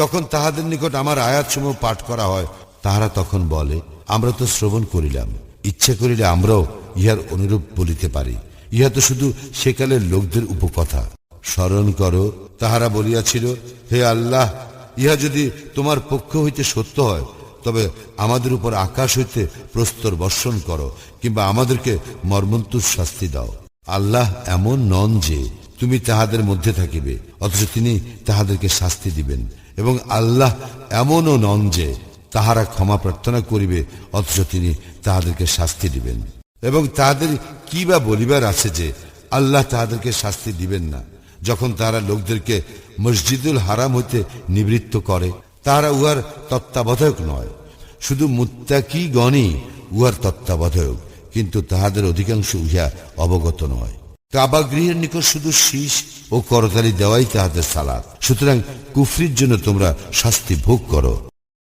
যখন তাহাদের নিকট আমার আয়াতসমূহ পাঠ করা হয়, তাহারা তখন বলে, আমরা তো শ্রবণ করিলাম। ইচ্ছা করিলে আমরাও ইহার অনুরূপ বলিতে পারি। ইহা তো শুধু সেকালের লোকদের উপকথা। স্মরণ করো, তাহারা বলিয়াছিল, হে আল্লাহ, ইহা যদি তোমার পক্ষ হইতে সত্য হয়, তবে আমাদের উপর আকাশ হইতে প্রস্তর বর্ষণ করো, কিংবা আমাদেরকে মর্মন্তুর শাস্তি দাও। আল্লাহ এমন নন যে তুমি তাহাদের মধ্যে থাকিবে, অথচ তিনি তাহাদেরকে শাস্তি দিবেন। এবং আল্লাহ এমনও নন যে তাহারা ক্ষমা প্রার্থনা করিবে, অথচ তিনি তাহাদেরকে শাস্তি দিবেন। এবং তাহাদের কি বা বলিবার আছে যে আল্লাহ তাহাদেরকে শাস্তি দিবেন না? যখন তাহারা লোকদেরকে মসজিদুল হারাম হইতে নিবৃত্ত করে, তাহারা উহার তত্ত্বাবধায়ক নয়। শুধু মুত্তাকি গণই উহার তত্ত্বাবধায়ক, কিন্তু তাহাদের অধিকাংশ ইহা অবগত নয়। কাবা গৃহের নিকট শুধু শীষ ও করতালি দেওয়াই তাহাদের সালাদ সুতরাং কুফরির জন্য তোমরা শাস্তি ভোগ করো।